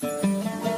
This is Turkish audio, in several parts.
あ!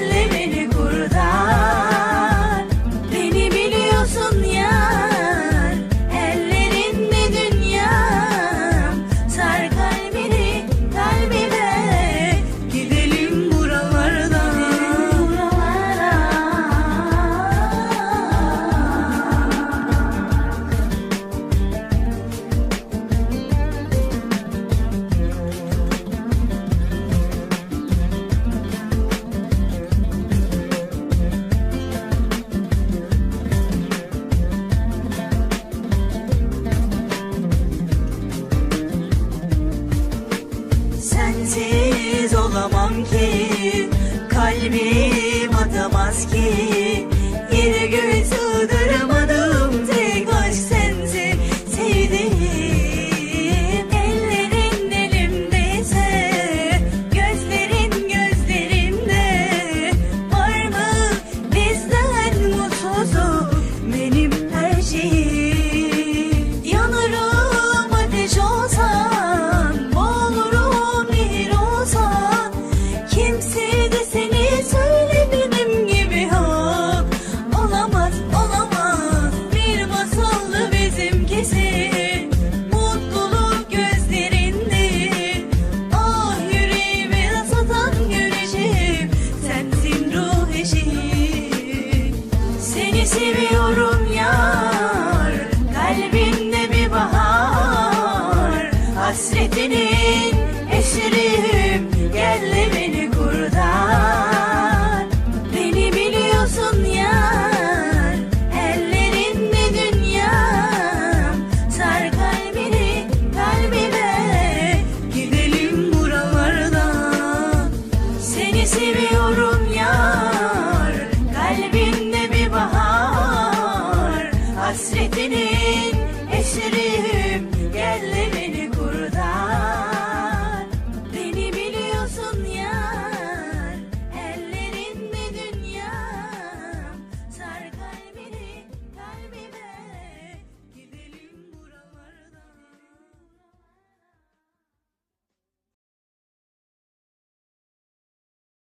living. olamam ki Kalbim atamaz ki. Yere göğe sığdıramadım Tek aşk sensin. Sevdiğim Ellerin elimdeyse Gözlerin gözlerimde. Var mı bizden mutsuzluk hasretinin esiriyim Gel beni kurtar Beni biliyorsun yar Ellerinde dünya Sar kalbini kalbime Gidelim buralarda. Seni seviyorum yar Kalbimde bir bahar. Hasretinin Esiriyim, gel beni kurtar.